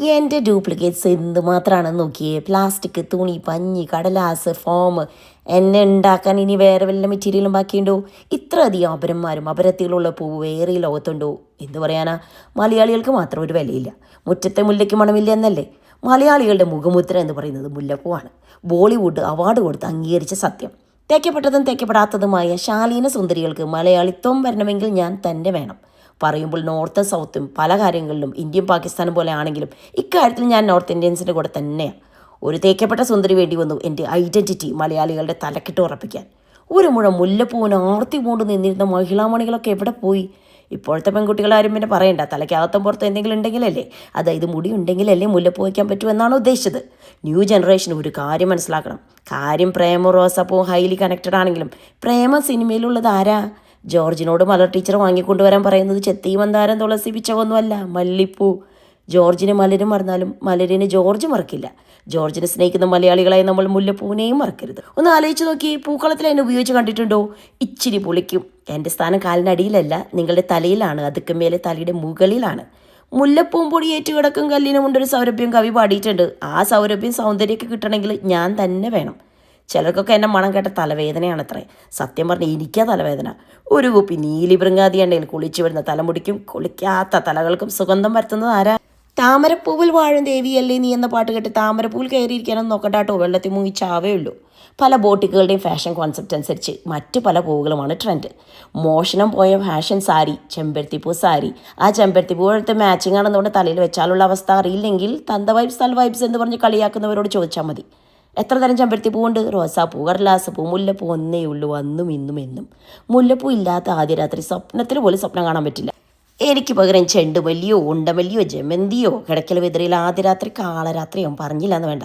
എന്റെ ഡ്യൂപ്ലിക്കേറ്റ്സ് എന്തുമാത്രമാണെന്ന് നോക്കിയേ. പ്ലാസ്റ്റിക് തുണി പഞ്ഞി കടലാസ് ഫോം എന്നെ ഉണ്ടാക്കാൻ ഇനി വേറെ വല്ല മെറ്റീരിയലും ബാക്കിയുണ്ടോ? ഇത്രയധികം അപരന്മാരും അപരത്തികളുള്ള പൂവ് വേറെ ഈ ലോകത്തുണ്ടോ? എന്ത് പറയാനാ? മലയാളികൾക്ക് മാത്രം ഒരു വിലയില്ല. മുറ്റത്തെ മുല്ലയ്ക്ക് മണമില്ല എന്നല്ലേ? മലയാളികളുടെ മുഖമുദ്ര എന്ന് പറയുന്നത് മുല്ലപ്പൂവാണ്. ബോളിവുഡ് അവാർഡ് കൊടുത്ത് അംഗീകരിച്ച സത്യം. തേക്കപ്പെട്ടതും തേക്കപ്പെടാത്തതുമായ ശാലീന സുന്ദരികൾക്ക് മലയാളിത്വം വരണമെങ്കിൽ ഞാൻ തന്നെ വേണം. പറയുമ്പോൾ നോർത്തും സൗത്തും പല കാര്യങ്ങളിലും ഇന്ത്യയും പാകിസ്ഥാനും പോലെ ആണെങ്കിലും ഇക്കാര്യത്തിൽ ഞാൻ നോർത്ത് ഇന്ത്യൻസിന്റെ കൂടെ തന്നെയാണ് ഒരു തേക്കപ്പെട്ട സുന്ദരി വേണ്ടി വന്നു എന്റെ ഐഡന്റിറ്റി മലയാളികളുടെ തലക്കിട്ട് ഉറപ്പിക്കാൻ. ഒരു മുഴ മുല്ലപ്പൂവിന് ആർത്തി പൂണ്ട് നിന്നിരുന്ന മഹിളാമണികളൊക്കെ എവിടെ പോയി? ഇപ്പോഴത്തെ പെൺകുട്ടികൾ ആരും പിന്നെ പറയണ്ട. തലയ്ക്കകത്തും പുറത്ത് എന്തെങ്കിലും ഉണ്ടെങ്കിലല്ലേ? അതായത് മുടി ഉണ്ടെങ്കിലല്ലേ മുല്ലപ്പൂ വയ്ക്കാൻ പറ്റൂ എന്നാണ് ഉദ്ദേശിച്ചത്. ന്യൂ ജനറേഷൻ ഒരു കാര്യം മനസ്സിലാക്കണം. കാര്യം പ്രേമ റോസപ്പൂ ഹൈലി കണക്റ്റഡ് ആണെങ്കിലും പ്രേമ സിനിമയിലുള്ളത് ആരാ? ജോർജിനോട് മലർ ടീച്ചർ വാങ്ങിക്കൊണ്ടുവരാൻ പറയുന്നത് ചെത്തി മന്ദാരം തുളസി പിച്ചകൊന്നുമല്ല. മല്ലിപ്പൂ. ജോർജിന് മലരും മറന്നാലും മലരിന് ജോർജ് മറക്കില്ല. ജോർജിനെ സ്നേഹിക്കുന്ന മലയാളികളായി നമ്മൾ മുല്ലപ്പൂവിനെയും മറക്കരുത്. ഒന്ന് ആലോചിച്ച് നോക്കി പൂക്കളത്തിൽ അതിനെ ഉപയോഗിച്ച് കണ്ടിട്ടുണ്ടോ? ഇച്ചിരി പുളിക്കും. എന്റെ സ്ഥാനം കാലിനടിയിലല്ല നിങ്ങളുടെ തലയിലാണ്. അതുക്ക് മേലെ തലയുടെ മുകളിലാണ്. മുല്ലപ്പൂവും പൊടി ഏറ്റുകിടക്കും കല്ലിനും കൊണ്ടൊരു സൗരഭ്യം. കവി പാടിയിട്ടുണ്ട് ആ സൗരഭ്യം സൗന്ദര്യമൊക്കെ കിട്ടണമെങ്കിൽ ഞാൻ തന്നെ വേണം. ചിലർക്കൊക്കെ എന്നെ മണം കേട്ട തലവേദനയാണ് തലവേദനയാണത്രേ സത്യം പറഞ്ഞാൽ എനിക്കാ തലവേദന. ഒരു കുപ്പി നീലി ബൃങ്കാതി എണ്ണയിൽ കുളിച്ചു വരുന്ന തലമുടിക്കും കുളിക്കാത്ത തലകൾക്കും സുഗന്ധം വരുത്തുന്നത് ആരാ? താമരപ്പൂവിൽ വാഴും ദേവിയല്ലേ നീ എന്ന പാട്ട് കേട്ട് താമരപ്പൂവിൽ കയറിയിരിക്കാനൊന്നും നോക്കട്ടാട്ടോ വെള്ളത്തിൽ മുങ്ങി ചാവേ ഉള്ളൂ. പല ബോട്ടിക്കുകളുടെയും ഫാഷൻ കോൺസെപ്റ്റ് അനുസരിച്ച് മറ്റ് പല പൂവുകളുമാണ് ട്രെൻഡ് മോഷണം പോയ ഫാഷൻ സാരി ചെമ്പരത്തിപ്പൂ സാരി. ആ ചെമ്പരത്തിപ്പൂ എടുത്ത് മാച്ചിങ് ആണെന്നുകൊണ്ട് തലയിൽ വെച്ചാലുള്ള അവസ്ഥ അറിയില്ലെങ്കിൽ തന്ത വൈബ്സ് തൽ വൈബ്സ് എന്ന് പറഞ്ഞ് കളിയാക്കുന്നവരോട് ചോദിച്ചാൽ മതി. എത്ര തരം ചെമ്പരത്തി പൂവുണ്ട്? കർലാസ് പൂ മുല്ലപ്പൂ ഒന്നേ ഉള്ളൂ. അന്നും ഇന്നും എന്നും. മുല്ലപ്പൂ ഇല്ലാത്ത ആദ്യ രാത്രി സ്വപ്നത്തിൽ പോലും സ്വപ്നം കാണാൻ പറ്റില്ല. എനിക്ക് പകരം ചെണ്ടുമല്ലിയോ ഉണ്ടമല്ലിയോ ജമന്തിയോ കിടക്കൽ വെതിരയിൽ ആദ്യ രാത്രി കാളരാത്രിയോ പറഞ്ഞില്ല എന്ന് വേണ്ട.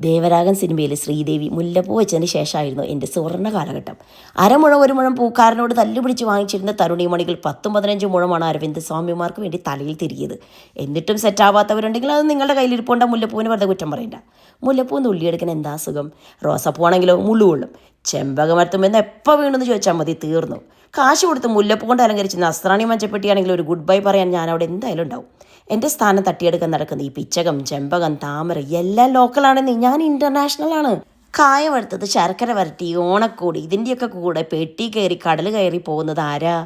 ദേവരാഗൻ സിനിമയിൽ ശ്രീദേവി മുല്ലപ്പൂ വെച്ചതിന് ശേഷമായിരുന്നു എന്റെ സുവർണ കാലഘട്ടം. അരമുഴം ഒരു മുഴം പൂക്കാരനോട് തല്ലുപിടിച്ച് വാങ്ങിച്ചിരുന്ന തരുണിമണികൾ പത്തും പതിനഞ്ചും മുഴമാണ് അരവിന്ദ് സ്വാമിമാർക്ക് വേണ്ടി തലയിൽ തിരികിയത് എന്നിട്ടും സെറ്റാവാത്തവരുണ്ടെങ്കിൽ അത് നിങ്ങളുടെ കയ്യിലിരിപ്പോണ്ട മുല്ലപ്പൂവിന് വെറുതെ കുറ്റം പറയണ്ട. മുല്ലപ്പൂന്ന് നുള്ളിയെടുക്കാൻ എന്താ സുഖം? റോസപ്പൂ ആണെങ്കിലോ? മുള്ളുകൊള്ളും. ചെമ്പകമരത്തുമെന്ന് എപ്പോൾ വീണെന്ന് ചോദിച്ചാൽ മതി തീർന്നു. കാശ് കൊടുത്ത് മുല്ലപ്പൂ കൊണ്ട് അലങ്കരിച്ച് നസ്രാണി മഞ്ചപ്പെട്ടിയാണെങ്കിൽ ഒരു ഗുഡ് ബൈ പറയാൻ ഞാൻ അവിടെ എന്തായാലും ഉണ്ടാവും. എന്റെ സ്ഥാനം തട്ടിയെടുക്കാൻ നടക്കുന്ന ഈ പിച്ചകം ചെമ്പകം താമര എല്ലാം ലോക്കലാണെന്ന് ഞാൻ ഇന്റർനാഷണൽ ആണ്. കായ വറുത്തത് ശർക്കര വരട്ടി ഓണക്കോടി ഇതിന്റെയൊക്കെ കൂടെ പെട്ടി കയറി കടൽ കയറി പോകുന്നത് ആരാ?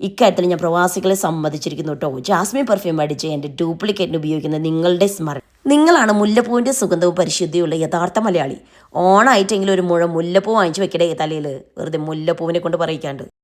ഇക്കാര്യത്തിൽ ഞാൻ പ്രവാസികളെ സമ്മതിച്ചിരിക്കുന്നു കേട്ടോ ജാസ്മിൻ പെർഫ്യൂം അടിച്ച് എന്റെ ഡ്യൂപ്ലിക്കേറ്റിന് ഉപയോഗിക്കുന്ന നിങ്ങളുടെ സ്മരണ നിങ്ങളാണ് മുല്ലപ്പൂവിന്റെ സുഗന്ധവും പരിശുദ്ധിയുള്ള യഥാർത്ഥ മലയാളി. ഓണായിട്ടെങ്കിലും ഒരു മുഴം മുല്ലപ്പൂ വാങ്ങിച്ചു വെക്കടേ തലയിൽ വെറുതെ മുല്ലപ്പൂവിനെ കൊണ്ട് പറയിക്കാണ്ട്.